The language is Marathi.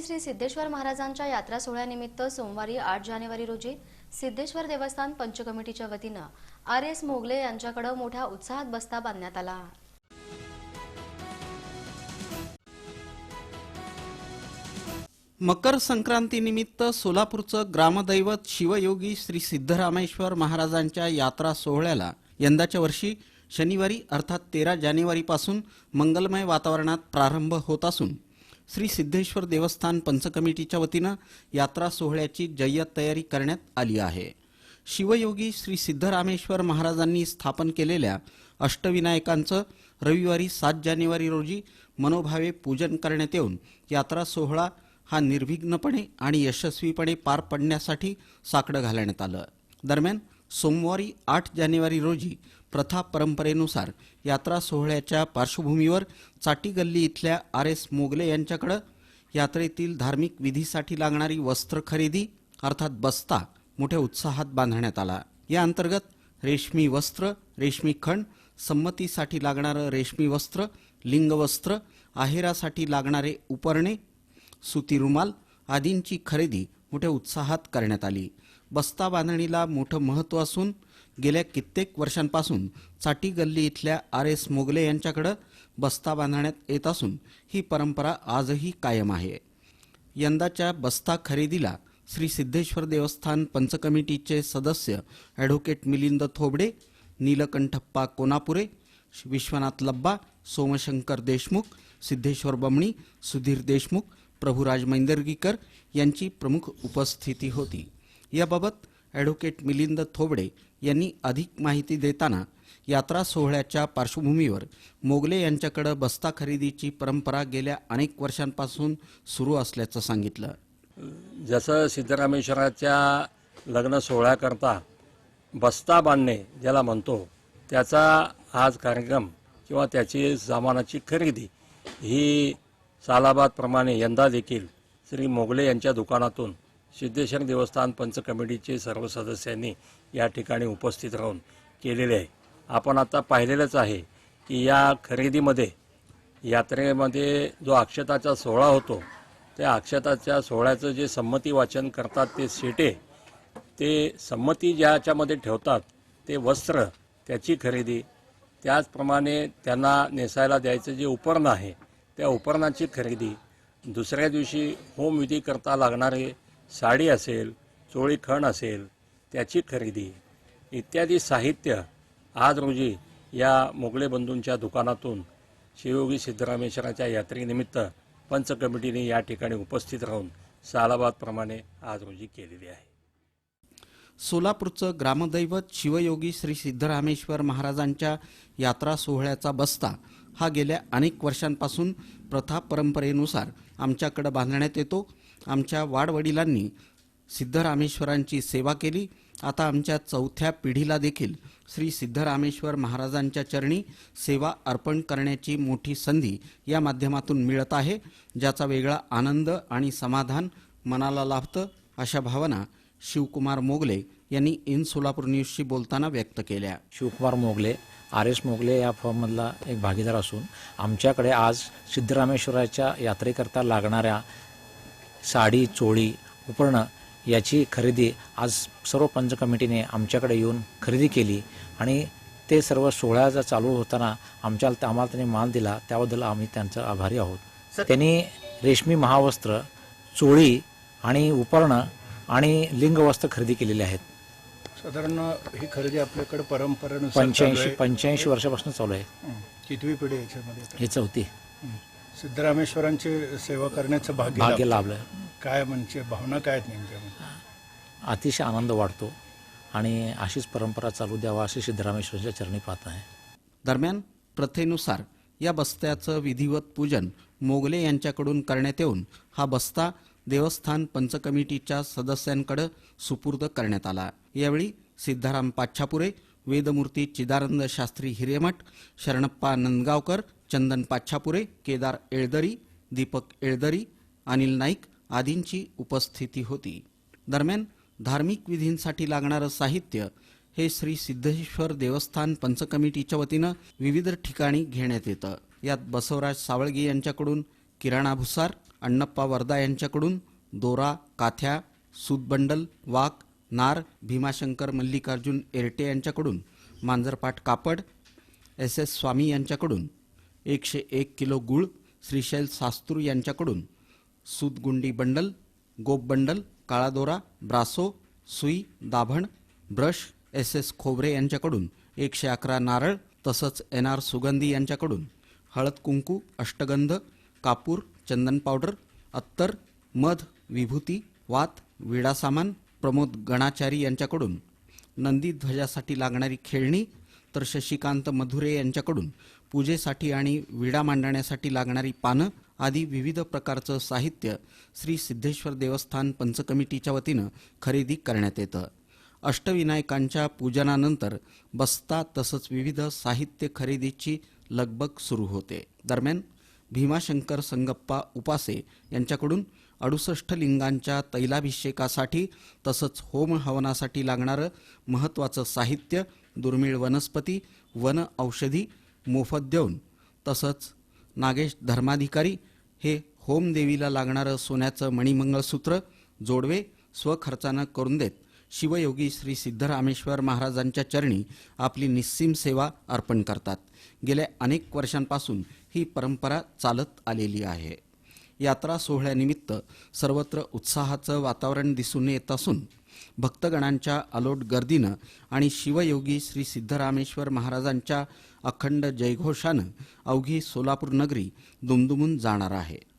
श्री श्री सिद्धेश्वर महाराजांच्या यात्रा सोहळ्यानिमित्त सोमवारी आठ जानेवारी रोजी सिद्धेश्वर देवस्थान पंचकमिटीच्या वतीनं आर एस मोगले यांच्याकडे मोठ्या उत्साहात बस्ता बांधण्यात आला. मकर संक्रांतीनिमित्त सोलापूरचं ग्रामदैवत शिवयोगी श्री सिद्धरामेश्वर महाराजांच्या यात्रा सोहळ्याला यंदाच्या वर्षी शनिवारी अर्थात तेरा जानेवारीपासून मंगलमय वातावरणात प्रारंभ होत असून श्री सिद्धेश्वर देवस्थान पंचकमिटीच्या वतीनं यात्रा सोहळ्याची जय्यत तयारी करण्यात आली आहे. शिवयोगी श्री सिद्धरामेश्वर महाराजांनी स्थापन केलेल्या अष्टविनायकांचं रविवारी सात जानेवारी रोजी मनोभावे पूजन करण्यात येऊन यात्रा सोहळा हा निर्विघ्नपणे आणि यशस्वीपणे पार पडण्यासाठी साकडं घालण्यात आलं. दरम्यान सोमवारी आठ जानेवारी रोजी प्रथा परंपरेनुसार यात्रा सोहळ्याच्या पार्श्वभूमीवर चाटी गल्ली इथल्या आर एस मोगले यांच्याकडं यात्रेतील धार्मिक विधीसाठी लागणारी वस्त्र खरेदी अर्थात बस्ता मोठ्या उत्साहात बांधण्यात आला. या अंतर्गत रेशमी वस्त्र रेशमी खंड संमतीसाठी लागणारं रेशमी वस्त्र लिंगवस्त्र आहेरासाठी लागणारे उपरणे सुती रुमाल आदींची खरेदी मोठ्या उत्साहात करण्यात आली. बस्ता बांधणीला मोठं महत्त्व असून गेल्या कित्येक वर्षांपासून चाटी गल्ली इथल्या आर एस मोगले यांच्याकडं बस्ता बांधण्यात येत असून ही परंपरा आजही कायम आहे. यंदाच्या बस्ता खरेदीला श्री सिद्धेश्वर देवस्थान पंचकमिटीचे सदस्य ॲडव्होकेट मिलिंद थोबडे नीलकंठप्पा कोनापुरे विश्वनाथ लब्बा सोमशंकर देशमुख सिद्धेश्वर बमणी सुधीर देशमुख प्रभुराज मैंदर्गीकर यांची प्रमुख उपस्थिती होती. याबाबत ॲडव्होकेट मिलिंद थोबडे यांनी अधिक माहिती देताना यात्रा सोहळ्याच्या पार्श्वभूमीवर मोगले यांच्याकडे बस्ता खरेदीची परंपरा गेल्या अनेक वर्षांपासून सुरू असल्याचं सांगितलं. जसं सिद्धरामेश्वराच्या लग्न सोहळ्याकरता बस्ता बांधणे ज्याला म्हणतो त्याचा आज कार्यक्रम किंवा त्याची सामानाची खरेदी ही सालाबादप्रमाणे यंदा देखील श्री मोगले यांच्या दुकानातून सिद्धेश्वर देवस्थान पंच कमिटीचे सर्व सदस्यांनी या ठिकाणी उपस्थित राहून केलेले आहे. आपण आता पाहिलेलंच आहे की या खरेदीमध्ये यात्रेमध्ये जो अक्षताचा सोहळा होतो त्या अक्षताच्या सोहळ्याचं जे संमती वाचन करतात ते सेटे ते संमती ज्याच्यामध्ये ठेवतात ते वस्त्र त्याची खरेदी त्याचप्रमाणे त्यांना नेसायला द्यायचं जे उपरणं आहे त्या उपरणाची खरेदी दुसऱ्या दिवशी होमविधी करता लागणारे साडी असेल चोळी खण असेल त्याची खरेदी. इत्यादी साहित्य आज रोजी या मोगले बंधूंच्या दुकानातून शिवयोगी सिद्धरामेश्वराच्या यात्रेनिमित्त पंच कमिटीने या ठिकाणी उपस्थित राहून सालाबादप्रमाणे आज रोजी केलेली आहे. सोलापूरचं ग्रामदैवत शिवयोगी श्री सिद्धरामेश्वर महाराजांच्या यात्रा सोहळ्याचा बस्ता हा गेल्या अनेक वर्षांपासून प्रथा परंपरेनुसार आमच्याकडं बांधण्यात येतो. आमच्या वाडवडिलांनी सिद्धरामेश्वरांची सेवा केली. आता आमच्या चौथ्या पिढीला देखील श्री सिद्धरामेश्वर महाराजांच्या चरणी सेवा अर्पण करण्याची मोठी संधी या माध्यमातून मिळत आहे. ज्याचा वेगळा आनंद आणि समाधान मनाला लाभतं अशा भावना शिवकुमार मोगले यांनी इन सोलापूर न्यूजशी बोलताना व्यक्त केल्या. शिवकुमार मोगले आर एस मोगले या फॉर्ममधला एक भागीदार असून आमच्याकडे आज सिद्धरामेश्वराच्या यात्रेकरता लागणाऱ्या साडी चोळी उपरणं याची खरेदी आज सर्व पंच कमिटीने आमच्याकडे येऊन खरेदी केली आणि ते सर्व सोहळ्याचा चालू होताना आमच्या आम्हाला त्यांनी मान दिला त्याबद्दल आम्ही त्यांचा आभारी आहोत त्यांनी रेशमी महावस्त्र चोळी आणि उपरणं आणि लिंगवस्त्र खरेदी केलेली आहेत साधारण ही खरेदी आपल्याकडे परंपरेनुसार चालू पंच्याऐंशी. पंच्याऐंशी वर्षापासून चालू आहे हं. कितवी पिढी आहे याच्यामध्ये? ही चौथी. सिद्धरामेश्वरांची सेवा करण्याचं भाग्य भाग्य लाभलं. काय म्हणजे भावना काय आहेत नेमक्या? अतिशय आनंद वाटतो आणि अशीच परंपरा चालू द्यावा अशी सिद्धरामेश्वराच्या चरणी पाहत आहे. दरम्यान प्रथेनुसार या बस्त्याचं विधिवत पूजन मोगले यांच्याकडून करण्यात येऊन हा बस्ता देवस्थान पंचकमिटीच्या सदस्यांकडे सुपूर्द करण्यात आला. यावेळी सिद्धाराम पाच्छापुरे वेदमूर्ती चिदानंद शास्त्री हिरेमठ शरणप्पा नंदगावकर चंदन पाच्छापुरे केदार एळदरी दीपक एळदरी अनिल नाईक आदींची उपस्थिती होती. दरम्यान धार्मिक विधींसाठी लागणारं साहित्य हे श्री सिद्धेश्वर देवस्थान पंचकमिटीच्या वतीनं विविध ठिकाणी घेण्यात येतं. यात बसवराज सावळगी यांच्याकडून किराणा भुसार अण्णप्पा वर्दा यांच्याकडून दोरा काथ्या सूतबंडल वाक नार भीमाशंकर मल्लिकार्जुन एरटे यांच्याकडून मांजरपाट कापड एस एस स्वामी यांच्याकडून एकशे एक किलो गुळ श्रीशैल सास्तूर यांच्याकडून सूतगुंडी बंडल गोप बंडल काळादोरा ब्रासो सुई दाभण ब्रश एस एस खोबरे यांच्याकडून एकशे अकरा नारळ तसंच एन आर सुगंधी यांच्याकडून हळद कुंकू अष्टगंध कापूर चंदन पावडर अत्तर मध विभूती वात विडा सामान प्रमोद गणाचारी यांच्याकडून नंदी ध्वजासाठी लागणारी खेळणी तर शशिकांत मधुरे यांच्याकडून पूजेसाठी आणि विडा मांडण्यासाठी लागणारी पानं आदी विविध प्रकारचं साहित्य श्री सिद्धेश्वर देवस्थान पंचकमिटीच्या वतीनं खरेदी करण्यात येतं. अष्टविनायकांच्या पूजनानंतर बस्ता तसंच विविध साहित्य खरेदीची लगबग सुरू होते. दरम्यान भीमाशंकर संगप्पा उपासे यांच्याकडून अडुसष्ट लिंगांच्या तैलाभिषेकासाठी तसंच होम हवनासाठी लागणारं महत्त्वाचं साहित्य दुर्मिळ वनस्पती वन औषधी मोफत देऊन तसंच नागेश धर्माधिकारी हे होमदेवीला लागणारं सोन्याचं मणिमंगळसूत्र जोडवे स्वखर्चानं करून देत शिवयोगी श्री सिद्धरामेश्वर महाराजांच्या चरणी आपली निस्सीम सेवा अर्पण करतात. गेल्या अनेक वर्षांपासून ही परंपरा चालत आलेली आहे. यात्रा सोहळ्यानिमित्त सर्वत्र उत्साहाचं वातावरण दिसून येत असून भक्तगणांच्या अलोट गर्दीनं आणि शिवयोगी श्री सिद्धरामेश्वर महाराजांच्या अखंड जयघोषानं अवघी सोलापूर नगरी दुमदुमून जाणार आहे.